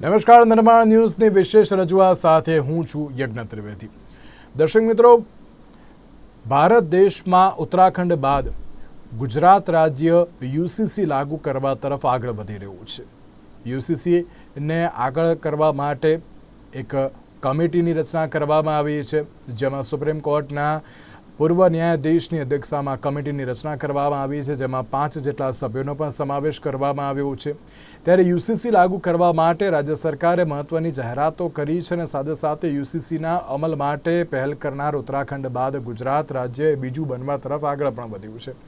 નમસ્કાર, નિર્માણ ન્યૂઝની વિશેષ રજૂઆત સાથે હું છું યજ્ઞ ત્રિવેદી. દર્શક મિત્રો, ભારત દેશમાં ઉત્તરાખંડ બાદ ગુજરાત રાજ્ય યુસીસી લાગુ કરવા તરફ આગળ વધી રહ્યું છે. યુસીસીને આગળ કરવા માટે એક કમિટીની રચના કરવામાં આવી છે, જેમાં સુપ્રીમ કોર્ટના પૂર્વ ન્યાયાધીશની અધ્યક્ષતામાં કમિટીની રચના કરવામાં આવી છે, જેમાં પાંચ જેટલા સભ્યોનો પણ સમાવેશ કરવામાં આવ્યો છે. ત્યારે યુસીસી લાગુ કરવા માટે રાજ્ય સરકારે મહત્વની જાહેરાતો કરી છે અને સાથે સાથે યુસીસીના અમલ માટે પહેલ કરનાર ઉત્તરાખંડ બાદ ગુજરાત રાજ્ય બીજું બનવા તરફ આગળ પણ વધ્યું છે.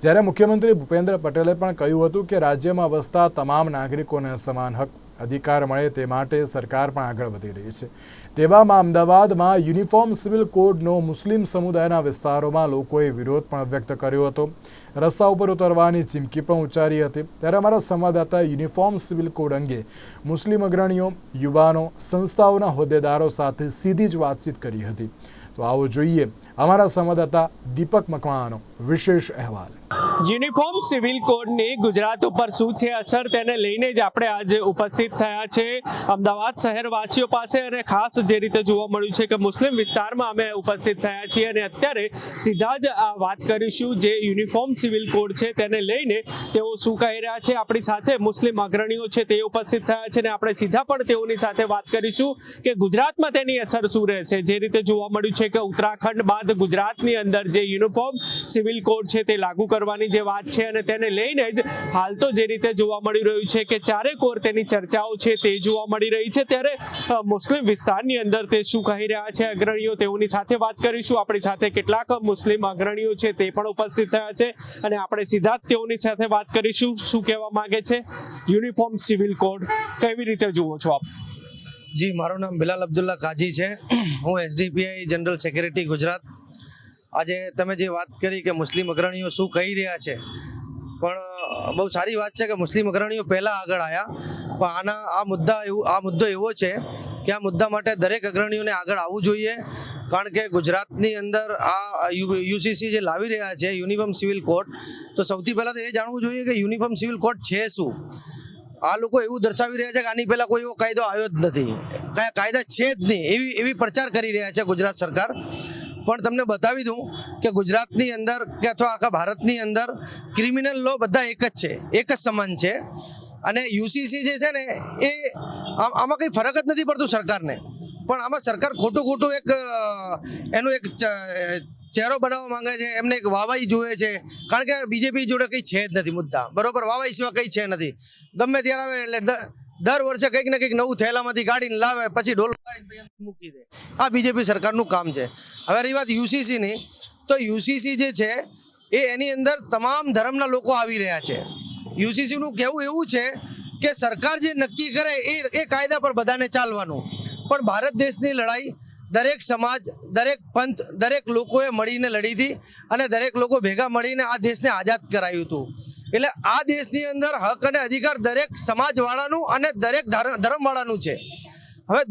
જ્યારે મુખ્યમંત્રી ભૂપેન્દ્ર પટેલે પણ કહ્યું હતું કે રાજ્યમાં વસતા તમામ નાગરિકોને સમાન હક અધિકાર મળે તે માટે સરકાર પણ આગળ વધી રહી છે. તેવામાં અમદાવાદમાં યુનિફોર્મ સિવિલ કોડનો મુસ્લિમ સમુદાયના વિસ્તારોમાં લોકોએ વિરોધ પણ વ્યક્ત કર્યો હતો. રસ્તા ઉપર ઉતરવાની ચીમકી પણ ઉચ્ચારી હતી. ત્યારે અમારા સંવાદદાતાએ યુનિફોર્મ સિવિલ કોડ અંગે મુસ્લિમ અગ્રણીઓ, યુવાનો, સંસ્થાઓના હોદ્દેદારો સાથે સીધી જ વાતચીત કરી હતી. તો આવો જોઈએ અમારા સંવાદદાતા દીપક મકવાણાનો વિશેષ અહેવાલ. યુનિફોર્મ સિવિલ કોડની ગુજરાત ઉપર શું છે અસર તેને લઈને જ આપણે આજે ઉપસ્થિત થયા છે. અમદાવાદ શહેરવાસીઓ પાસે અને ખાસ જે રીતે જોવા મળ્યું છે કે મુસ્લિમ વિસ્તારમાં અમે ઉપસ્થિત થયા છીએ અને અત્યારે સીધા જ આ વાત કરીશું જે યુનિફોર્મ સિવિલ કોડ છે તેને લઈને તેઓ શું કહી રહ્યા છે. આપણી સાથે મુસ્લિમ અગ્રણીઓ છે તે ઉપસ્થિત થયા છે અને આપણે સીધા પણ તેઓની સાથે વાત કરીશું કે ગુજરાતમાં તેની અસર શું રહેશે. જે રીતે જોવા મળ્યું છે કે ઉત્તરાખંડ બાદ ગુજરાતની અંદર જે યુનિફોર્મ સિવિલ કોડ છે તે લાગુ કરવાની જે વાત છે અને તેને લઈને જ હાલ તો જે રીતે જોવા મળી રહ્યું છે કે ચારે કોર તેની ચર્ચાઓ છે તે જોવા મળી રહી છે. ત્યારે મુસ્લિમ વિસ્તારની અંદર તે શું કહી રહ્યા છે અગ્રણીઓ તેઓની સાથે વાત કરીશું. આપણી સાથે કેટલાક મુસ્લિમ અગ્રણીઓ છે તે પણ ઉપસ્થિત થયા છે અને આપણે સીધા જ તેઓની સાથે વાત કરીશું. શું કહેવા માંગે છે? યુનિફોર્મ સિવિલ કોડ કેવી રીતે જુઓ છો આપ? જી, મારું નામ બિલાલ અબ્દુલ્લા કાજી છે. હું એસડીપીઆઈ જનરલ સેક્રેટરી ગુજરાત. આજે તમે જે વાત કરી કે મુસ્લિમ અગ્રણીઓ શું કહી રહ્યા છે, પણ બહુ સારી વાત છે કે મુસ્લિમ અગ્રણીઓ પહેલાં આગળ આવ્યા પણ આના, આ મુદ્દા એવું, આ મુદ્દો એવો છે કે આ મુદ્દા માટે દરેક અગ્રણીઓને આગળ આવવું જોઈએ. કારણ કે ગુજરાતની અંદર આ યુસીસી જે લાવી રહ્યા છે યુનિફોર્મ સિવિલ કોડ તો સૌથી પહેલાં તો એ જાણવું જોઈએ કે યુનિફોર્મ સિવિલ કોડ છે શું? આ લોકો એવું દર્શાવી રહ્યા છે કે આની પહેલા કોઈ એવો કાયદો આવ્યો જ નથી. કયા કાયદા છે જ નહીં. એવી એવી પ્રચાર કરી રહ્યા છે ગુજરાત સરકાર. પણ તમને બતાવી દઉં કે ગુજરાતની અંદર કે અથવા આખા ભારતની અંદર ક્રિમિનલ લો બધા એક જ છે. એક જ સમાન છે. અને યુસીસી જે છે ને, એ આમ- કંઈ ફરક જ નથી પડતું સરકારને. પણ આમાં સરકાર ખોટું ખોટું એક એનું એક ચહેરો બનાવવા માંગે છે, એમને એક વાવાઈ જોવે છે. કારણ કે બીજેપી જોડે કંઈ છે જ નથી મુદ્દા બરોબર, વાવાઈ સિવાય કંઈ છે નથી. ગમે ત્યારે આવે એટલે દર વર્ષે કંઈક ને કંઈક નવું થેલામાંથી કાઢીને લાવે, પછી ઢોલ મૂકી દે. આ બીજેપી સરકારનું કામ છે. હવે રહી વાત યુસીસીની. તો યુસીસી જે છે, એ એની અંદર તમામ ધર્મના લોકો આવી રહ્યા છે. યુસીસીનું કહેવું એવું છે કે સરકાર જે નક્કી કરે એ એ કાયદા પર બધાને ચાલવાનું. પણ ભારત દેશની લડાઈ દરેક સમાજ, દરેક પંથ, દરેક લોકોએ મળીને લડી હતી અને દરેક લોકો ભેગા મળીને આ દેશને આઝાદ કરાયું હતું. એટલે આ દેશની અંદર હક અને અધિકાર દરેક સમાજવાળાનું અને દરેક ધર્મવાળાનું છે. હવે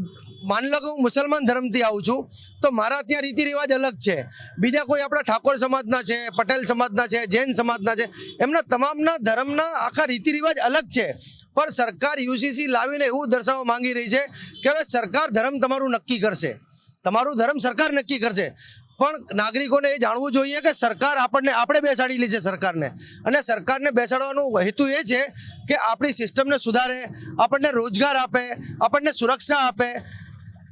માની લો કે હું મુસલમાન ધર્મથી આવું છું, તો મારા ત્યાં રીતિ રિવાજ અલગ છે. બીજા કોઈ આપણા ઠાકોર સમાજના છે, પટેલ સમાજના છે, જૈન સમાજના છે, એમના તમામના ધર્મના આખા રીતિ રિવાજ અલગ છે. પણ સરકાર યુસીસી લાવીને એવું દર્શાવવા માંગી રહી છે કે હવે સરકાર ધર્મ તમારું નક્કી કરશે. તમારું ધર્મ સરકાર નક્કી કરશે. પણ નાગરિકોને એ જાણવું જોઈએ કે સરકાર આપણને, આપણે બેસાડી લે છે સરકારને. અને સરકારને બેસાડવાનો હેતુ એ છે કે આપણી સિસ્ટમને સુધારે, આપણને રોજગાર આપે, આપણને સુરક્ષા આપે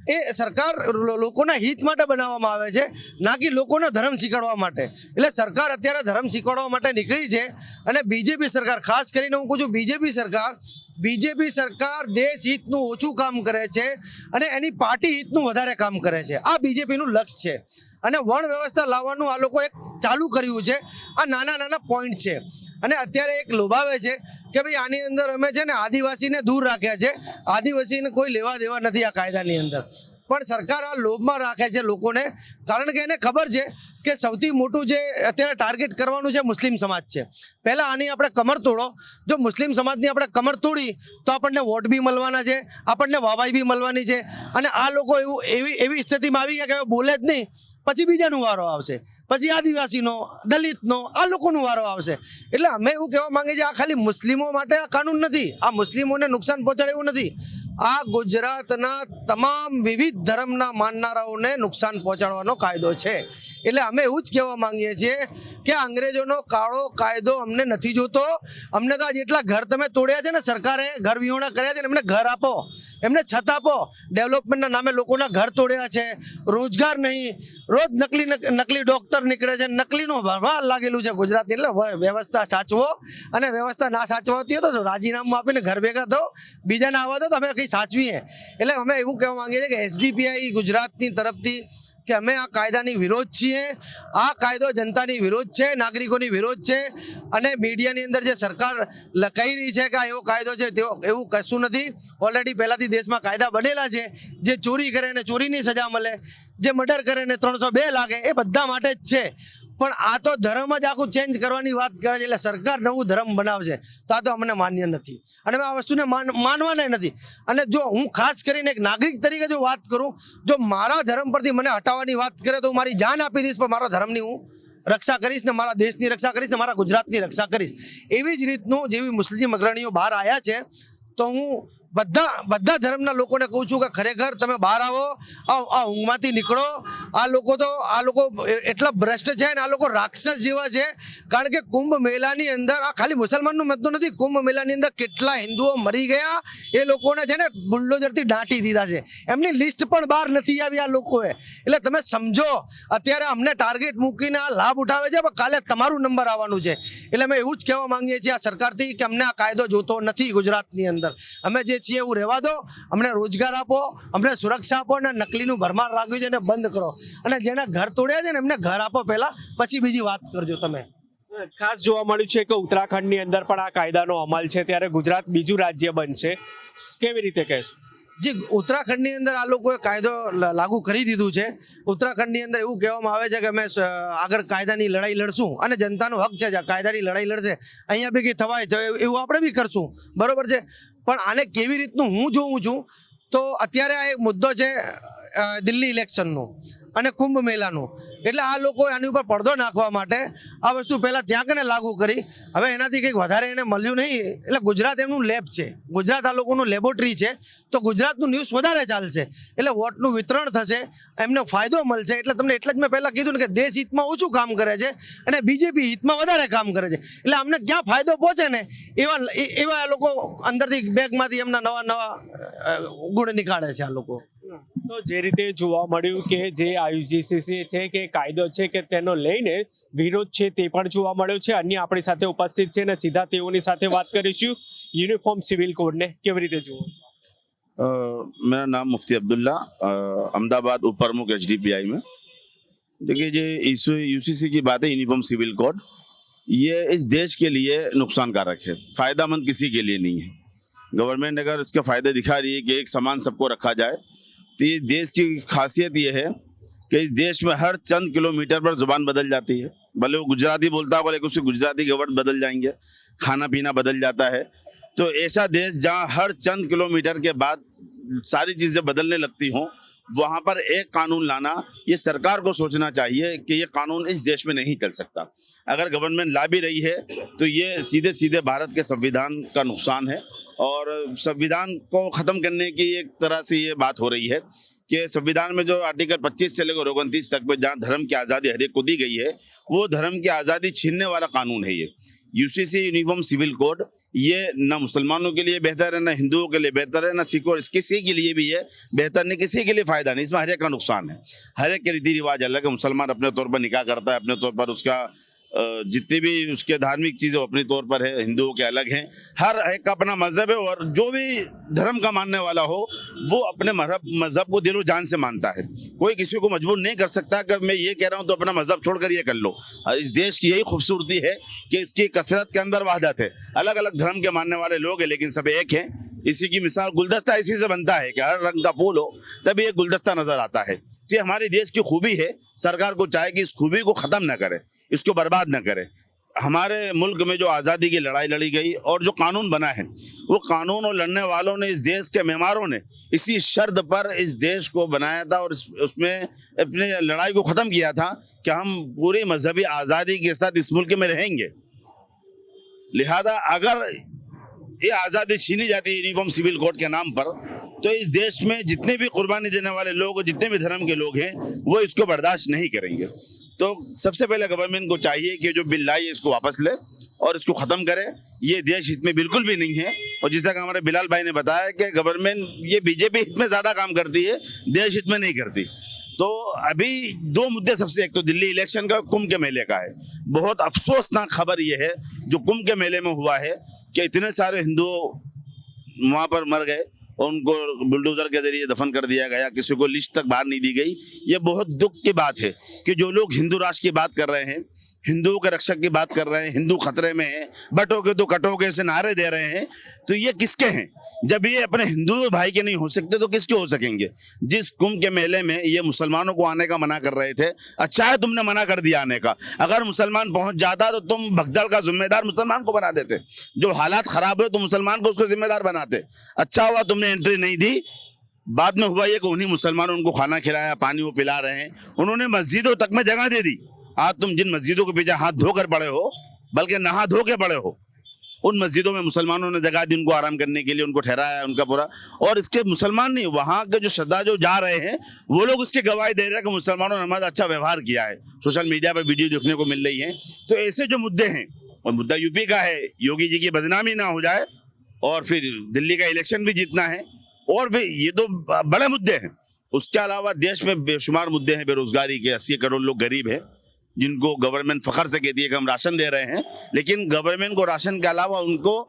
એ સરકાર લોકોના હિત માટે બનાવવામાં આવે છે, ના કે લોકોને ધર્મ શીખવાડવા માટે. એટલે સરકાર અત્યારે ધર્મ શીખવાડવા માટે નીકળી છે અને બીજેપી સરકાર, ખાસ કરીને હું કહું છું બીજેપી સરકાર બીજેપી સરકાર દેશ હિતનું ઓછું કામ કરે છે અને એની પાર્ટી હિતનું વધારે કામ કરે છે. આ બીજેપીનું લક્ષ્ય છે. અને વણ વ્યવસ્થા લાવવાનું આ લોકો એક ચાલુ કર્યું છે. આ નાના નાના પોઈન્ટ છે. અને અત્યારે એક લોભાવે છે કે ભાઈ આની અંદર અમે છે ને આદિવાસીને દૂર રાખ્યા છે. આદિવાસીને કોઈ લેવા દેવા નથી આ કાયદાની અંદર. પણ સરકાર આ લોભમાં રાખે છે લોકોને. કારણ કે એને ખબર છે કે સૌથી મોટું જે અત્યારે ટાર્ગેટ કરવાનું છે મુસ્લિમ સમાજ છે. પહેલાં આની આપણે કમર તોડો. જો મુસ્લિમ સમાજની આપણે કમર તોડી, તો આપણને વોટ બી મળવાના છે, આપણને વાવાઈ બી મળવાની છે. અને આ લોકો એવું એવી એવી સ્થિતિમાં આવી ગયા કે બોલે જ નહીં. પછી બીજાનો વારો આવશે. પછી આદિવાસીનો, દલિતનો, આ લોકોનો વારો આવશે. એટલે અમે એવું કહેવા માંગીએ છીએ, આ ખાલી મુસ્લિમો માટે આ કાનૂન નથી. આ મુસ્લિમોને નુકસાન પહોંચાડે એવું નથી. આ ગુજરાતના તમામ વિવિધ ધર્મના માનનારાઓને નુકસાન પહોંચાડવાનો કાયદો છે. એટલે અમે એવું જ કહેવા માંગીએ છીએ કે અંગ્રેજોનો કાળો કાયદો અમને નથી જોતો. અમને તો આ જેટલા ઘર તમે તોડ્યા છે ને સરકારે ઘર વિહોણા કર્યા છે ને એમને ઘર આપો. એમને છત આપો. ડેવલપમેન્ટના નામે લોકોના ઘર તોડ્યા છે. રોજગાર નહીં. રોજ નકલી નકલી ડોક્ટર નીકળે છે. નકલીનું ભરમાર લાગેલું છે ગુજરાતની. એટલે વ્યવસ્થા સાચવો અને વ્યવસ્થા ના સાચવાતી હોય તો રાજીનામું આપીને ઘર ભેગા થો બીજાને આવવા દો તો અમે કંઈ સાચવીએ. એટલે અમે એવું કહેવા માંગીએ છીએ કે એસડીપીઆઈ ગુજરાતની તરફથી કે અમે આ કાયદાની વિરોધ છીએ, આ કાયદો જનતાની વિરોધ છે, નાગરિકોની વિરોધ છે અને મીડિયાની અંદર જે સરકાર લખાઈ રહી છે કે આ એવો કાયદો છે, તેઓ એવું કશું નથી. ઓલરેડી પહેલાંથી દેશમાં કાયદા બનેલા છે. જે ચોરી કરે ને ચોરીની સજા મળે, જે મર્ડર કરે ને ત્રણસો બે લાગે, એ બધા માટે જ છે. પણ આ તો ધર્મ જ આખું ચેન્જ કરવાની વાત કરે છે, એટલે સરકાર નવું ધર્મ બનાવશે. તો આ તો અમને માન્ય નથી. અને આ વસ્તુને માન, માનવાના નથી. અને જો હું ખાસ કરીને એક નાગરિક તરીકે જો વાત કરું, જો મારા ધર્મ પરથી મને હટાવવાની વાત કરે તો હું મારી જાન આપી દઈશ, પણ મારા ધર્મની હું રક્ષા કરીશ ને મારા દેશની રક્ષા કરીશ ને મારા ગુજરાતની રક્ષા કરીશ. એવી જ રીતનું જેવી મુસ્લિમ અગ્રણીઓ બહાર આવ્યા છે, તો હું બધા બધા ધર્મના લોકોને કહું છું કે ખરેખર તમે બહાર આવો, આ ઊંઘમાંથી નીકળો. આ લોકો તો, આ લોકો એટલા ભ્રષ્ટ છે ને આ લોકો રાક્ષસ જેવા છે. કારણ કે કુંભ મેળાની અંદર, આ ખાલી મુસલમાનનું મતનું નથી, કુંભ મેળાની અંદર કેટલા હિન્દુઓ મરી ગયા, એ લોકોને છે ને બુલ્ડોઝરથી દાંટી દીધા છે. એમની લિસ્ટ પણ બહાર નથી આવી આ લોકોએ. એટલે તમે સમજો, અત્યારે અમને ટાર્ગેટ મૂકીને આ લાભ ઉઠાવે છે, પણ કાલે તમારું નંબર આવવાનું છે. એટલે અમે એવું જ કહેવા માંગીએ છીએ આ સરકારથી કે અમને આ કાયદો જોતો નથી ગુજરાતની અંદર. અમે જે છીએ એવું રહેવા દો. અમને રોજગાર આપો, અમને સુરક્ષા આપો અને નકલીનું ભરમાર રાખ્યું છે એને બંધ કરો. અને જેના ઘર તોડ્યા છે ને એમને ઘર આપો પહેલા. પછી બીજી વાત કરજો તમે. ખાસ જોવા મળ્યું છે કે ઉત્તરાખંડની અંદર પણ આ કાયદાનો અમલ છે. ત્યારે ગુજરાત બીજું રાજ્ય બનશે. કેવી રીતે કહેશો? જે ઉત્તરાખંડની અંદર આ લોકોએ કાયદો લાગુ કરી દીધું છે. ઉત્તરાખંડની અંદર એવું કહેવામાં આવે છે કે અમે આગળ કાયદાની લડાઈ લડશું અને જનતાનો હક છે જે કાયદાની લડાઈ લડશે. અહીંયા બી થવાય તો એવું આપણે બી કરશું. બરોબર છે? પણ આને કેવી રીતનું હું જોઉં છું? તો અત્યારે આ એક મુદ્દો છે દિલ્હી ઇલેક્શનનો. અને કુંભ મેળાનું એટલે આ લોકો આની ઉપર પડદો નાખવા માટે આ વસ્તુ પહેલાં ત્યાં કને લાગુ કરી. હવે એનાથી કંઈક વધારે એને મળ્યું નહીં. એટલે ગુજરાત એમનું લેબ છે. ગુજરાત આ લોકોનું લેબોરેટરી છે. તો ગુજરાતનું ન્યૂઝ વધારે ચાલશે. એટલે વોટનું વિતરણ થશે. એમને ફાયદો મળશે. એટલે તમને એટલે જ મેં પહેલાં કીધું ને કે દેશ હિતમાં ઓછું કામ કરે છે અને બીજેપી હિતમાં વધારે કામ કરે છે. એટલે અમને ક્યાં ફાયદો પહોંચે ને એવા એવા લોકો અંદરથી બેગમાંથી એમના નવા નવા ગુણ નીકાળે છે આ લોકો. તો જે રીતે જોવા મળ્યું કે જે આયુજીસીસી છે કે કાયદો છે કે તેનો લઈને વિરોધ છે તે પણ જોવા મળ્યો છે અન્ય આપણી સાથે ઉપસ્થિત છે ને સીધા તેઓની સાથે વાત કરીશું યુનિફોર્મ સિવિલ કોડને કેવી રીતે જુઓ છો? अ, मेरा नाम मुफ्ती अब्दुल्ला अ, अहमदाबाद उप प्रमुख एच में देखिए ये यूसीसी की बात है यूनिफॉर्म सिविल कोड ये इस देश के लिए नुकसानकारक है फायदामंद किसी के लिए नहीं है गवर्नमेंट अगर इसके फायदे दिखा रही है कि एक समान सबको रखा जाए तो ये देश की खासियत ये है कि इस देश में हर चंद किलोमीटर पर ज़ुबान बदल जाती है। भले वो गुजराती बोलता हो लेकिन उसके गुजराती के वर्ड बदल जाएँगे खाना पीना बदल जाता है। तो ऐसा देश जहाँ हर चंद किलोमीटर के बाद सारी चीज़ें बदलने लगती हों, वहाँ पर एक कानून लाना, ये सरकार को सोचना चाहिए कि ये कानून इस देश में नहीं चल सकता। अगर गवर्नमेंट ला भी रही है तो ये सीधे सीधे भारत के संविधान का नुकसान है। और संविधान को ख़त्म करने की एक तरह से ये बात हो रही है कि संविधान में जो आर्टिकल 25 से लेकर उनतीस तक में जहाँ धर्म की आज़ादी हर एक को दी गई है, वो धर्म की आज़ादी छीनने वाला कानून है ये। यूसीसी यूनिफॉर्म सिविल कोड ये ना मुसलमानों के लिए बेहतर है, ना हिंदुओं के लिए बेहतर है, न सिखों किसी के लिए भी ये बेहतर नहीं, किसी के लिए फ़ायदा नहीं, इसमें हर एक का नुकसान है। हर एक के रीति रिवाज अलग है, मुसलमान अपने तौर पर निकाह करता है, अपने तौर पर उसका जितनी भी उसके धार्मिक चीज़ें अपने तौर पर है, हिंदुओं के अलग हैं, हर एक का अपना मज़हब है और जो भी धर्म का मानने वाला हो, वो अपने मज़हब मज़हब को दिलो जान से मानता है। कोई किसी को मजबूर नहीं कर सकता कि मैं ये कह रहा हूँ तो अपना मज़हब छोड़कर ये कर लो। और इस देश की यही खूबसूरती है कि इसकी कसरत के अंदर वहादत है। अलग अलग धर्म के मानने वाले लोग हैं, लेकिन सब एक हैं। इसी की मिसाल गुलदस्ता इसी से बनता है कि हर रंग का फूल हो, तभी एक गुलदस्ता नज़र आता है। तो ये हमारे देश की खूबी है। सरकार को चाहे कि इस खूबी को ख़त्म ना करे। इसको बर्बाद ना करें। हमारे मुल्क में जो आज़ादी की लड़ाई लड़ी गई और जो कानून बना है, वो कानून और लड़ने वालों ने, इस देश के मेमारों ने इसी शर्त पर इस देश को बनाया था और उसमें अपने लड़ाई को ख़त्म किया था कि हम पूरी मजहबी आज़ादी के साथ इस मुल्क में रहेंगे। लिहाजा अगर ये आज़ादी छीनी जाती है यूनिफॉर्म सिविल कोड के नाम पर तो इस देश में जितने भी कुर्बानी देने वाले लोग जितने भी धर्म के लोग हैं, वो इसको बर्दाश्त नहीं करेंगे। तो सबसे पहले गवर्नमेंट को चाहिए कि जो बिल लाई है इसको वापस ले और इसको ख़त्म करे। ये देश हित में बिल्कुल भी नहीं है। और जिस तरह हमारे बिलाल भाई ने बताया कि गवर्नमेंट ये बीजेपी हित में ज़्यादा काम करती है, देश हित में नहीं करती। तो अभी दो मुद्दे सबसे, एक तो दिल्ली इलेक्शन का, कुंभ के मेले का है। बहुत अफसोसनाक खबर ये है, जो कुंभ के मेले में हुआ है कि इतने सारे हिंदू वहाँ पर मर गए। उनको बुलडोजर के जरिए दफन कर दिया गया किसी को लिस्ट तक बाहर नहीं दी गई ये बहुत दुख की बात है कि जो लोग हिंदू राष्ट्र की बात कर रहे हैं हिंदुओं के रक्षक की बात कर रहे हैं, हिंदू खतरे में है, बटोगे तो कटोगे से नारे दे रहे हैं। तो ये किसके हैं? जब ये अपने हिंदू भाई के नहीं हो सकते तो किसके हो सकेंगे? जिस कुंभ के मेले में ये मुसलमानों को आने का मना कर रहे थे अच्छा है तुमने मना कर दिया आने का। अगर मुसलमान पहुँच जाता तो तुम भगदड़ का जिम्मेदार मुसलमान को बना देते। जो हालात खराब हुए तो मुसलमान को उसको जिम्मेदार बनाते। अच्छा हुआ तुमने एंट्री नहीं दी। बाद में हुआ ये कि उन्हीं मुसलमानों उनको खाना खिलाया, पानी वो पिला रहे हैं। उन्होंने मस्जिदों तक में जगह दे दी। आज तुम जिन मस्जिदों के पीछे हाथ धोकर पड़े हो, बल्कि नहा धो के पड़े हो, उन मस्जिदों में मुसलमानों ने जगह दी उनको आराम करने के लिए, उनको ठहराया, उनका पूरा। और इसके मुसलमान नहीं, वहाँ के जो श्रद्धा जो जा रहे हैं, वो लोग उसकी गवाही दे रहे हैं कि मुसलमानों ने हमारा अच्छा व्यवहार किया है। सोशल मीडिया पर वीडियो देखने को मिल रही है। तो ऐसे जो मुद्दे हैं, और मुद्दा यूपी का है, योगी जी की बदनामी ना हो जाए, और फिर दिल्ली का इलेक्शन भी जीतना है, और फिर ये तो बड़े मुद्दे हैं। उसके अलावा देश में बेशुमार मुद्दे हैं, बेरोजगारी के, अस्सी करोड़ लोग गरीब हैं। जिनको गवर्नमेंट फखर से कहती है कि हम राशन दे रहे हैं, लेकिन गवर्नमेंट को राशन के अलावा उनको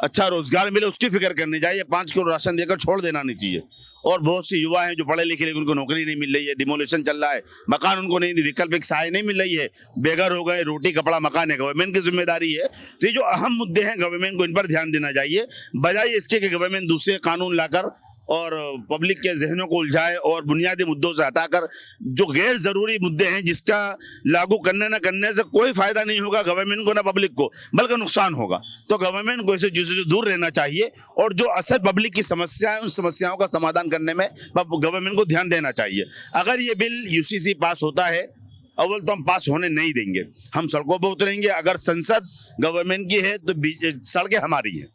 अच्छा रोज़गार मिले, उसकी फ़िक्र करनी चाहिए पाँच किलो राशन देकर छोड़ देना नहीं चाहिए। और बहुत से युवा हैं जो पढ़े लिखे लेकिन उनको नौकरी नहीं मिल रही है डिमोलेशन चल रहा है, मकान उनको नहीं, वैकल्पिक सहाय नहीं मिल रही है, बेघर हो गए, रोटी, कपड़ा, मकान है गवर्नमेंट की ज़िम्मेदारी है। तो ये जो अहम मुद्दे हैं गवर्नमेंट को इन पर ध्यान देना चाहिए, बजाय इसके कि गवर्नमेंट दूसरे कानून लाकर और पब्लिक के जहनों को उलझाए और बुनियादी मुद्दों से हटाकर जो गैर ज़रूरी मुद्दे हैं जिसका लागू करने न करने से कोई फ़ायदा नहीं होगा गवर्नमेंट को, ना पब्लिक को, बल्कि नुकसान होगा। तो गवर्नमेंट को इसे चीज़ों से दूर रहना चाहिए और जो असल पब्लिक की समस्या है, उन समस्याओं का समाधान करने में गवर्नमेंट को ध्यान देना चाहिए। अगर ये बिल यूसीसी पास होता है, अव्वल तो हम पास होने नहीं देंगे। हम सड़कों पर उतरेंगे। अगर संसद गवर्नमेंट की है तो सड़कें हमारी हैं।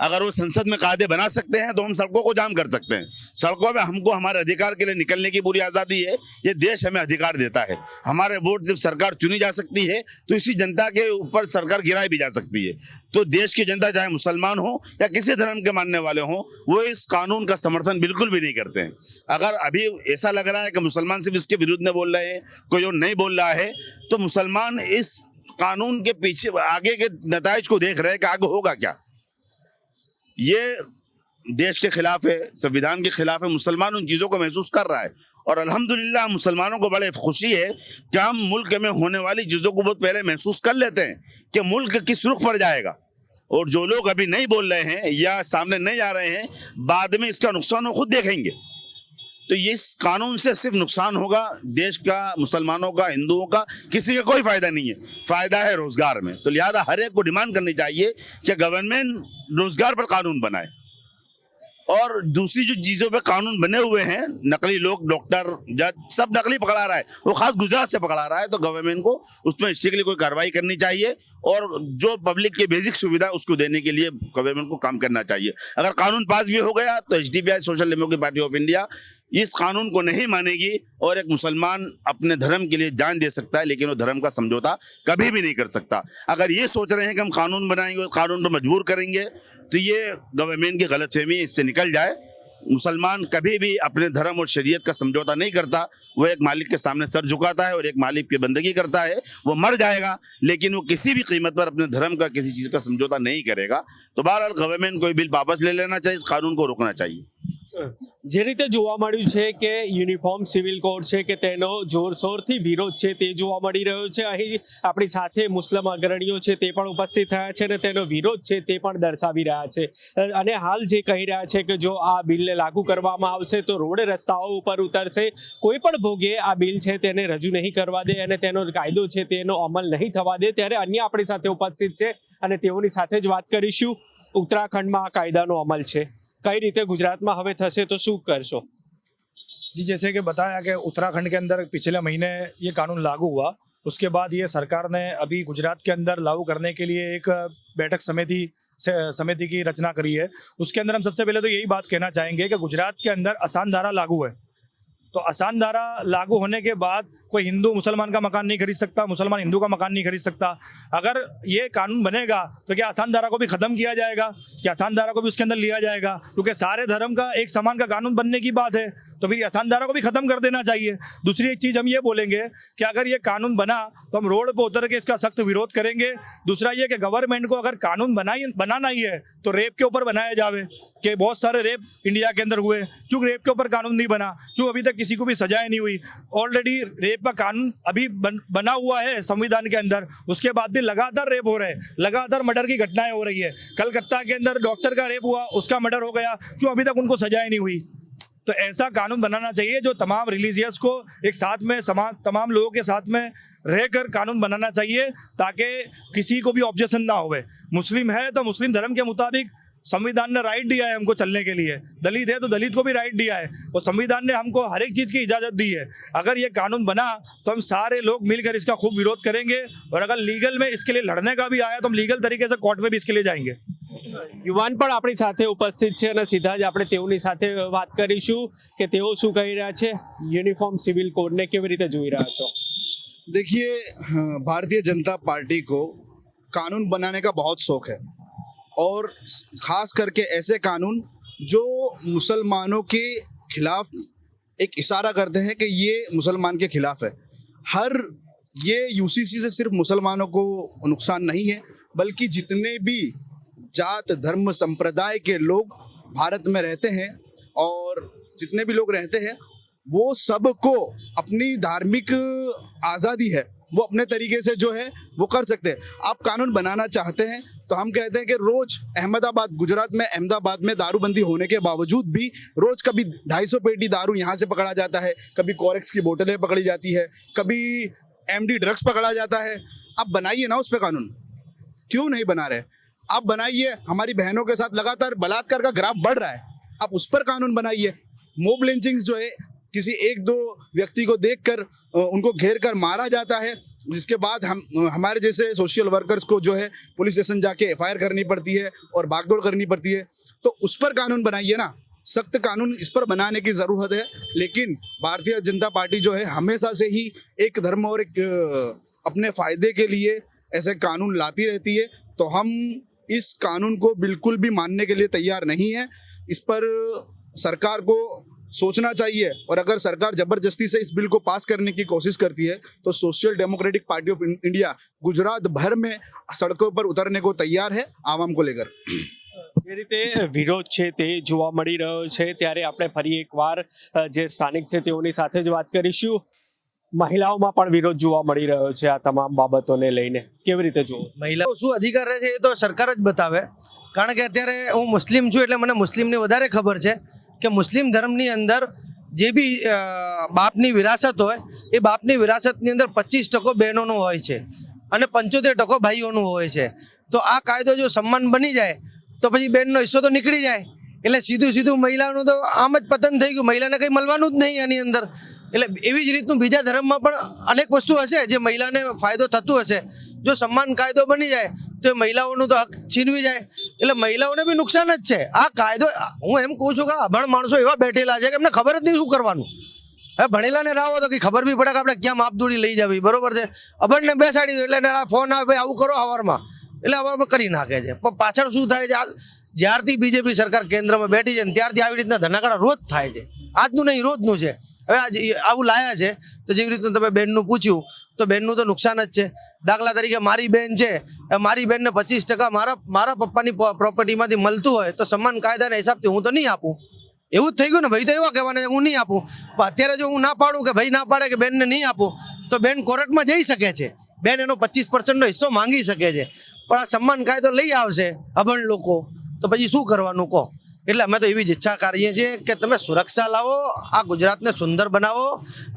अगर वो संसद में कायदे बना सकते हैं तो हम सड़कों को जाम कर सकते हैं। सड़कों में हमको हमारे अधिकार के लिए निकलने की पूरी आज़ादी है, ये देश हमें अधिकार देता है। हमारे वोट जब सरकार चुनी जा सकती है तो इसी जनता के ऊपर सरकार गिराई भी जा सकती है। तो देश की जनता चाहे मुसलमान हो या किसी धर्म के मानने वाले हों, वो इस कानून का समर्थन बिल्कुल भी नहीं करते हैं। अगर अभी ऐसा लग रहा है कि मुसलमान सिर्फ़ इसके विरुद्ध में बोल रहे हैं, कोई और नहीं बोल रहा है तो मुसलमान इस कानून के पीछे, आगे के नतज को देख रहे हैं कि आगे होगा क्या? ये देश के खिलाफ है, संविधान के खिलाफ है, मुसलमान उन चीज़ों को महसूस कर रहा है। और अल्हम्दुलिल्लाह मुसलमानों को बड़े खुशी है कि हम मुल्क में होने वाली चीज़ों को बहुत पहले महसूस कर लेते हैं कि मुल्क किस रुख पर जाएगा। और जो लोग अभी नहीं बोल रहे हैं या सामने नहीं आ रहे हैं, बाद में इसका नुकसान वो खुद देखेंगे। तो ये इस कानून से सिर्फ़ नुकसान होगा, देश का, मुसलमानों का, हिंदुओं का, किसी का कोई फ़ायदा नहीं है। फ़ायदा है रोज़गार में। तो लिहाजा हर एक को डिमांड करनी चाहिए कि गवर्नमेंट रोज़गार पर कानून बनाए। और दूसरी जो चीज़ों पे कानून बने हुए हैं, नकली लोग, डॉक्टर, जज, सब नकली पकड़ा रहा है। वो खास गुजरात से पकड़ा रहा है तो गवर्नमेंट को उसमें लिए कोई कार्रवाई करनी चाहिए और जो पब्लिक की बेसिक सुविधा उसको देने के लिए गवर्नमेंट को काम करना चाहिए। अगर कानून पास भी हो गया तो H social democratic party of India इस कानून को नहीं मानेगी और एक मुसलमान अपने धर्म के लिए जान दे सकता है, लेकिन वो धर्म का समझौता कभी भी नहीं कर सकता। अगर ये सोच रहे हैं कि हम कानून बनाएँगे और कानून पर मजबूर करेंगे तो ये गवर्नमेंट की गलत फहमी इससे निकल जाए। मुसलमान कभी भी अपने धर्म और शरीयत का समझौता नहीं करता। वो एक मालिक के सामने सर झुकाता है और एक मालिक की बंदगी करता है। वो मर जाएगा, लेकिन वो किसी भी कीमत पर अपने धर्म का, किसी चीज़ का समझौता नहीं करेगा। तो बहरहाल गवर्नमेंट को बिल वापस ले लेना चाहिए, इस कानून को रोकना चाहिए। જે રીતે જોવા મળ્યું છે કે યુનિફોર્મ સિવિલ કોડ છે કે તેનો જોરશોરથી વિરોધ છે તે જોવા મળી રહ્યો છે. અહીં આપણી સાથે મુસ્લિમ અગ્રણીઓ છે તે પણ ઉપસ્થિત થયા છે અને તેનો વિરોધ છે તે પણ દર્શાવી રહ્યા છે. અને હાલ જે કહી રહ્યા છે કે જો આ બિલને લાગુ કરવામાં આવશે તો રોડ રસ્તાઓ ઉપર ઉતરશે. કોઈ પણ ભોગે આ બિલ છે તેને રજૂ નહીં કરવા દે અને તેનો કાયદો છે તેનો અમલ નહીં થવા દે ત્યારે અન્ય આપણી સાથે ઉપસ્થિત છે અને તેઓની સાથે જ વાત કરીશું. ઉત્તરાખંડમાં આ કાયદાનો અમલ છે. કઈ રીતે ગુજરાતમાં હવે થશે તો શું કરશો जी जैसे कि बताया कि उत्तराखंड के अंदर पिछले महीने ये कानून लागू हुआ उसके बाद ये सरकार ने अभी गुजरात के अंदर लागू करने के लिए एक बैठक समिति से समिति की रचना करी है उसके अंदर हम सबसे पहले तो यही बात कहना चाहेंगे कि गुजरात के अंदर आसान धारा लागू है तो आसान धारा लागू होने के बाद कोई हिंदू मुसलमान का मकान नहीं खरीद सकता, मुसलमान हिंदू का मकान नहीं खरीद सकता। अगर ये कानून बनेगा तो क्या आसान धारा को भी खत्म किया जाएगा? क्या आसान धारा को भी उसके अंदर लिया जाएगा? क्योंकि सारे धर्म का एक समान का कानून बनने की बात है। तो फिर धारा को भी खत्म कर देना चाहिए। दूसरी एक चीज़ हम ये बोलेंगे कि अगर ये कानून बना तो हम रोड पर उतर के इसका सख्त विरोध करेंगे। दूसरा ये कि गवर्नमेंट को अगर कानून बनाई बनाना ही है तो रेप के ऊपर बनाया जावे कि बहुत सारे रेप इंडिया के अंदर हुए। क्यों रेप के ऊपर कानून नहीं बना? क्यों अभी तक किसी को भी सजाएँ नहीं हुई? ऑलरेडी रेप का कानून अभी बन, बना हुआ है संविधान के अंदर। उसके बाद भी लगातार रेप हो रहे हैं। लगातार मर्डर की घटनाएँ हो रही है। कलकत्ता के अंदर डॉक्टर का रेप हुआ उसका मर्डर हो गया। क्यों अभी तक उनको सजाएँ नहीं हुई? तो ऐसा कानून बनाना चाहिए जो तमाम रिलीजियस को एक साथ में समान तमाम लोगों के साथ में रहकर कानून बनाना चाहिए, ताकि किसी को भी ऑब्जेक्शन ना होवे। मुस्लिम है तो मुस्लिम धर्म के मुताबिक संविधान ने राइट दिया है हमको चलने के लिए। दलित है तो दलित को भी राइट दिया है। और संविधान ने हमको हर एक चीज़ की इजाज़त दी है। अगर ये कानून बना तो हम सारे लोग मिलकर इसका खूब विरोध करेंगे। और अगर लीगल में इसके लिए लड़ने का भी आया तो हम लीगल तरीके से कोर्ट में भी इसके लिए जाएँगे। યુવાન પણ આપણી સાથે ઉપસ્થિત છે અને સીધા જ આપણે તેઓની સાથે વાત કરીશું કે તેઓ શું કહી રહ્યા છે યુનિફોર્મ સિવિલ કોડને કેવી રીતે જોઈ રહ્યા છો देखिए हाँ, भारतीय जनता पार्टी को कानून बनाने का बहुत शौक है और खास करके ऐसे कानून जो मुसलमानों के खिलाफ एक इशारा करते हैं कि ये मुसलमान के खिलाफ है हर ये यूसीसी से सिर्फ मुसलमानों को नुकसान नहीं है बल्कि जितने भी जात, धर्म, संप्रदाय के लोग भारत में रहते हैं और जितने भी लोग रहते हैं, वो सबको अपनी धार्मिक आज़ादी है। वो अपने तरीके से जो है, वो कर सकते हैं। आप कानून बनाना चाहते हैं तो हम कहते हैं कि रोज अहमदाबाद, गुजरात में, अहमदाबाद में दारूबंदी होने के बावजूद भी रोज कभी 250 पेटी दारू यहाँ से पकड़ा जाता है, कभी कोरेक्स की बोतलें पकड़ी जाती है, कभी एमडी ड्रग्स पकड़ा जाता है। आप बनाइए ना उस पर कानून। क्यों नहीं बना रहे? आप बनाइए, हमारी बहनों के साथ लगातार बलात्कार का ग्राफ बढ़ रहा है, आप उस पर कानून बनाइए। मोब लिंचिंग्स जो है, किसी एक दो व्यक्ति को देखकर उनको घेर कर मारा जाता है, जिसके बाद हम, हमारे जैसे सोशल वर्कर्स को जो है पुलिस स्टेशन जाके एफआईआर करनी पड़ती है और भागदौड़ करनी पड़ती है। तो उस पर कानून बनाइए ना। सख्त कानून इस पर बनाने की ज़रूरत है, लेकिन भारतीय जनता पार्टी जो है, हमेशा से ही एक धर्म और एक अपने फ़ायदे के लिए ऐसे कानून लाती रहती है। तो हम इस कानून को बिल्कुल भी मानने के लिए तैयार नहीं है इस पर सरकार को सोचना चाहिए और अगर सरकार जबरदस्ती से इस बिल को पास करने की कोशिश करती है तो Social Democratic Party of India Gujarat भर में सड़कों पर उतरने को तैयार है आवाम को लेकर જે રીતે વિરોધ છે તે જોવા મળી રહ્યો છે ત્યારે આપણે ફરી એકવાર અ, જે સ્થાનિક છે તેઓની સાથે જ વાત કરીશું મહિલાઓમાં પણ વિરોધ જોવા મળી રહ્યો છે આ તમામ બાબતોને લઈને. કેવી રીતે જુઓ? મહિલાઓ શું અધિકાર રહે છે એ તો સરકાર જ બતાવે. કારણ કે અત્યારે હું મુસ્લિમ છું એટલે મને મુસ્લિમની વધારે ખબર છે કે મુસ્લિમ ધર્મની અંદર જે બી બાપની વિરાસત હોય, એ બાપની વિરાસતની અંદર પચીસ ટકો બહેનોનો હોય છે અને પંચોતેર ટકો ભાઈઓનું હોય છે. તો આ કાયદો જો સન્માન બની જાય, તો પછી બેનનો હિસ્સો તો નીકળી જાય. એટલે સીધું સીધું મહિલાનું તો આમ જ પતન થઈ ગયું. મહિલાને કંઈ મળવાનું જ નહીં આની અંદર. એટલે એવી જ રીતનું બીજા ધર્મમાં પણ અનેક વસ્તુ હશે જે મહિલાને ફાયદો થતું હશે. જો સન્માન કાયદો બની જાય, તો એ મહિલાઓનું તો હક છીનવી જાય. એટલે મહિલાઓને બી નુકસાન જ છે. આ કાયદો, હું એમ કહું છું કે અભણ માણસો એવા બેઠેલા છે કે એમને ખબર જ નહીં શું કરવાનું. હવે ભણેલાને રાવો તો કે ખબર બી પડે કે આપણે ક્યાં માપદોડી લઈ જવી. બરોબર છે? અભણને બેસાડી દો એટલે ફોન આવે, ભાઈ આવું કરો હવારમાં. એટલે હવારમાં કરી નાખે છે. પણ પાછળ શું થાય છે? આ જ્યારથી બીજેપી સરકાર કેન્દ્રમાં બેઠી છે ત્યારથી આવી રીતના ધનાકડા રોજ થાય છે. આજનું નહીં, રોજનું છે. હવે આજ આવું લાયા છે, તો જેવી રીતનું તમે બેનનું પૂછ્યું, તો બેનનું તો નુકસાન જ છે. દાખલા તરીકે મારી બેન છે મારી બેનને પચીસ ટકા મારા મારા પપ્પાની પ્રોપર્ટીમાંથી મળતું હોય, તો સમાન કાયદાના હિસાબથી હું તો નહીં આપું. એવું જ થઈ ગયું ને ભાઈ, તો એવા કહેવાના હું નહીં આપું. પણ અત્યારે જો હું ના પાડું કે ભાઈ ના પાડે કે બેનને નહીં આપું, તો બેન કોર્ટમાં જઈ શકે છે. બેન એનો પચીસ પર્સન્ટનો હિસ્સો માંગી શકે છે. પણ આ સન્માન કાયદો લઈ આવશે અભણ લોકો. તો પછી શું કરવાનું કહો? એટલે અમે તો એવી જ ઈચ્છા કરીએ છીએ કે તમે સુરક્ષા લાવો, આ ગુજરાતને સુંદર બનાવો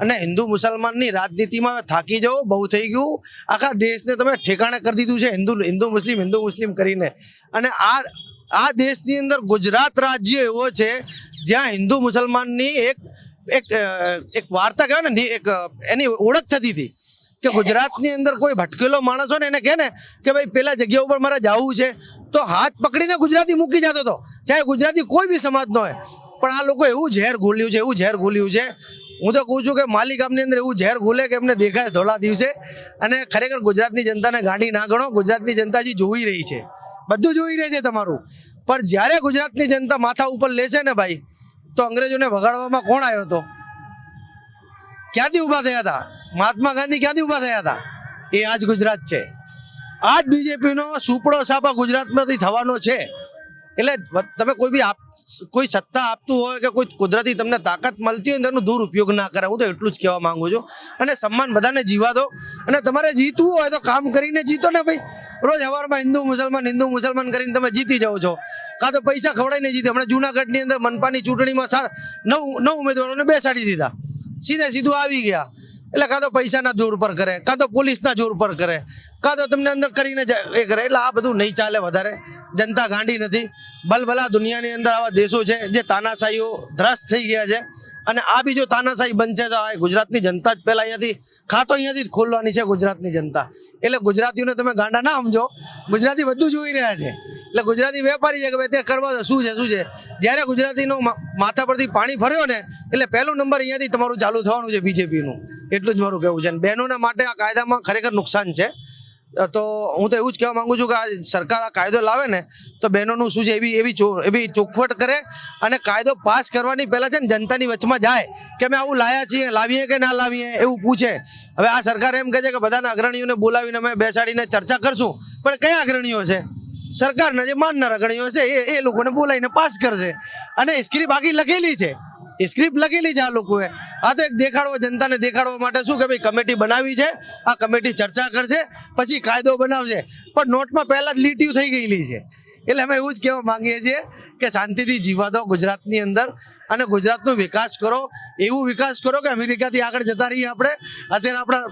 અને હિન્દુ મુસલમાનની રાજનીતિમાં થાકી જાઓ, બહુ થઈ ગયું. આખા દેશને તમે ઠેકાણે કરી દીધું છે, હિન્દુ હિન્દુ મુસ્લિમ હિન્દુ મુસ્લિમ કરીને. અને આ આ દેશની અંદર ગુજરાત રાજ્ય એવો છે, જ્યાં હિન્દુ મુસલમાનની એક એક એક વાર્તા કહેવાય ને એક, એની ઓળખ થતી હતી કે ગુજરાતની અંદર કોઈ ભટકેલો માણસ હોય ને, એને કહે ને કે ભાઈ પેલા જગ્યા ઉપર મારે જવું છે. તો હાથ પકડીને ગુજરાતી મૂકી જતો હતો. ચાહે ગુજરાતી કોઈ બી સમાજનો હોય. પણ આ લોકો એવું ઝેર ઘોલ્યું છે, એવું ઝેર ઘોલ્યું છે. હું તો કહું છું કે માલિક ગામની અંદર એવું ઝેર ઘોલે કે એમને દેખાય ધોળા દિવસે. અને ખરેખર ગુજરાતની જનતાને ગાંડી ના ગણો, ગુજરાતની જનતા જે જોઈ રહી છે. બધું જોઈ રહી છે તમારું. પણ જ્યારે ગુજરાતની જનતા માથા ઉપર લેશે ને ભાઈ, તો અંગ્રેજોને વગાડવામાં કોણ આવ્યો હતો? ક્યાંથી ઊભા થયા હતા? મહાત્મા ગાંધી ક્યાંથી ઊભા થયા હતા? એ આજ ગુજરાત છે. આજ બીજેપીનો સુપડો સાપા ગુજરાતમાંથી થવાનો છે. એટલે તમે કોઈ બી આપ કોઈ સત્તા આપતું હોય કે કોઈ કુદરતી તમને તાકાત મળતી હોય તેનો દુરુપયોગ ના કરે હું તો એટલું જ કહેવા માંગુ છું. અને સન્માન બધાને જીવા દો. અને તમારે જીતવું હોય તો કામ કરીને જીતો ને ભાઈ. રોજ સવારમાં હિન્દુ મુસલમાન હિન્દુ મુસલમાન કરીને તમે જીતી જાઓ છો. કાં તો પૈસા ખવડાવીને જીતે. હમણાં જુનાગઢની અંદર મનપાની ચૂંટણીમાં નવ નવ ઉમેદવારોને બેસાડી દીધા. સીધે સીધું આવી ગયા. એટલે કાં તો પૈસાના જોર પર કરે, કાં તો પોલીસના જોર પર કરે, કાં તો તમને અંદર કરીને એ કરે. એટલે આ બધું નહીં ચાલે વધારે. જનતા ગાંડી નથી. ભલભલા દુનિયાની અંદર આવા દેશો છે જે તાનાશાહીઓ ધ્રસ્ત થઈ ગયા છે. અને આ બીજો તાનાશાહી બનશે તો આ ગુજરાતની જનતા જ પહેલાં અહીંયાથી ખાતો અહીંયાથી જ ખોલવાની છે ગુજરાતની જનતા. એટલે ગુજરાતીઓને તમે ગાંડા ના સમજો. ગુજરાતી બધું જોઈ રહ્યા છે. એટલે ગુજરાતી વેપારી છે કે ભાઈ તે કરવા શું છે શું છે? જ્યારે ગુજરાતીનો માથા પરથી પાણી ફર્યો ને, એટલે પહેલો નંબર અહીંયાથી તમારું ચાલુ થવાનું છે બીજેપીનું એટલું જ મારું કહેવું છે. અને બહેનોના માટે આ કાયદામાં ખરેખર નુકસાન છે. તો હું તો એવું જ કહેવા માંગુ છું કે આ સરકાર આ કાયદો લાવે ને, તો બહેનોનું શું છે એવી એવી એવી ચોખવટ કરે અને કાયદો પાસ કરવાની પહેલાં છે ને જનતાની વચમાં જાય કે અમે આવું લાયા છીએ, લાવીએ કે ના લાવીએ એવું પૂછે. હવે આ સરકાર એમ કહે છે કે બધાના અગ્રણીઓને બોલાવીને અમે બેસાડીને ચર્ચા કરશું. પણ કયા અગ્રણીઓ છે? સરકારના જે માનનાર અગ્રણીઓ છે એ એ લોકોને બોલાવીને પાસ કરશે. અને સ્ક્રિપ્ટ બાકી લખેલી છે. સ્ક્રિપ્ટ લખેલી છે આ લોકોએ. આ તો એક દેખાડવો જનતાને દેખાડવા માટે શું કે ભાઈ કમિટી બનાવી છે, આ કમિટી ચર્ચા કરશે, પછી કાયદો બનાવશે. પણ નોટમાં પહેલાં જ લીટીઓ થઈ ગયેલી છે. એટલે અમે એવું જ કહેવા માંગીએ છીએ કે શાંતિથી જીવા દો ગુજરાતની અંદર અને ગુજરાતનો વિકાસ કરો. એવું વિકાસ કરો કે અમેરિકાથી આગળ જતા રહીએ આપણે. અત્યારે આપણા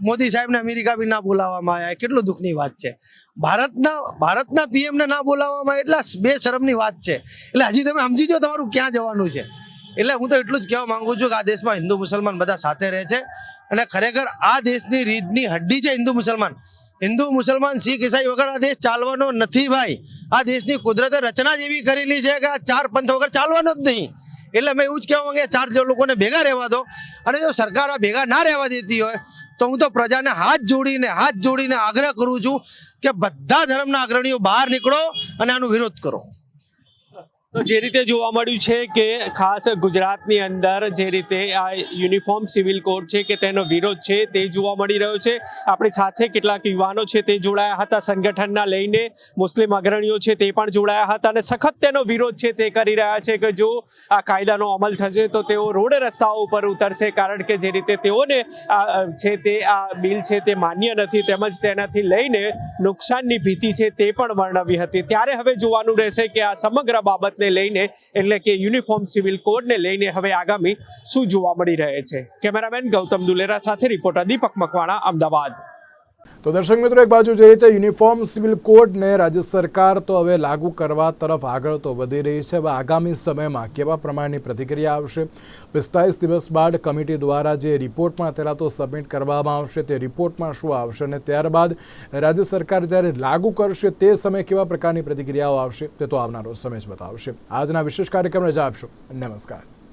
મોદી સાહેબને અમેરિકા બી ના બોલાવવામાં આવ્યા. કેટલું દુઃખની વાત છે. ભારતના ભારતના પીએમને ના બોલાવવામાં એટલા બે શરમની વાત છે. એટલે હજી તમે સમજી જો તમારું ક્યાં જવાનું છે. એટલે હું તો એટલું જ કહેવા માંગુ છું કે આ દેશમાં હિન્દુ મુસલમાન બધા સાથે રહે છે. અને ખરેખર આ દેશની રીતની હડ્ડી છે હિન્દુ મુસલમાન. હિન્દુ મુસલમાન શીખ, ઈસાઈ વગર આ દેશ ચાલવાનો નથી ભાઈ. આ દેશની કુદરતે રચના જ એવી કરેલી છે કે આ ચાર પંથ વગર ચાલવાનો જ નહીં. એટલે મેં એવું જ કહેવા માંગે ચાર જો લોકોને ભેગા રહેવા દો. અને જો સરકાર આ ભેગા ના રહેવા દેતી હોય, તો હું તો પ્રજાને હાથ જોડીને હાથ જોડીને આગ્રહ કરું છું કે બધા ધર્મના અગ્રણીઓ બહાર નીકળો અને આનો વિરોધ કરો. તો જે રીતે જોવા મળ્યું છે કે ખાસ ગુજરાતની અંદર જે રીતે આ યુનિફોર્મ સિવિલ કોડ છે કે તેનો વિરોધ છે તે જોવા મળી રહ્યો છે. આપણી સાથે કેટલાક યુવાનો છે તે જોડાયા હતા સંગઠનના લઈને. મુસ્લિમ અગ્રણીઓ છે તે પણ જોડાયા હતા અને સખત તેનો વિરોધ છે તે કરી રહ્યા છે કે જો આ કાયદાનો અમલ થશે તો તેઓ રોડ રસ્તાઓ ઉપર ઉતરશે કારણ કે જે રીતે તેઓને આ છે તે આ બિલ છે તે માન્ય નથી તેમજ તેનાથી લઈને નુકસાનની ભીતિ છે તે પણ વર્ણવી હતી. ત્યારે હવે જોવાનું રહેશે કે આ સમગ્ર બાબતને લઈને, એટલે કે યુનિફોર્મ સિવિલ કોડને લઈને હવે આગામી શું જોવા મળી રહે છે? કેમેરામેન ગૌતમ દુલેરા સાથે રિપોર્ટર દીપક મકવાણા, અમદાવાદ. તો દર્શક મિત્રો, એક બાજુ જે રીતે યુનિફોર્મ સિવિલ કોડને રાજ્ય સરકાર તો હવે લાગુ કરવા તરફ આગળ તો વધી રહી છે. હવે આગામી સમયમાં કેવા પ્રમાણની પ્રતિક્રિયા આવશે? પિસ્તાલીસ દિવસ બાદ કમિટી દ્વારા જે રિપોર્ટમાં પહેલાં તો સબમિટ કરવામાં આવશે, તે રિપોર્ટમાં શું આવશે અને ત્યારબાદ રાજ્ય સરકાર જ્યારે લાગુ કરશે તે સમયે કેવા પ્રકારની પ્રતિક્રિયાઓ આવશે તે તો આવનારો સમય જ બતાવશે. આજના વિશેષ કાર્યક્રમ રજા આપશો. નમસ્કાર.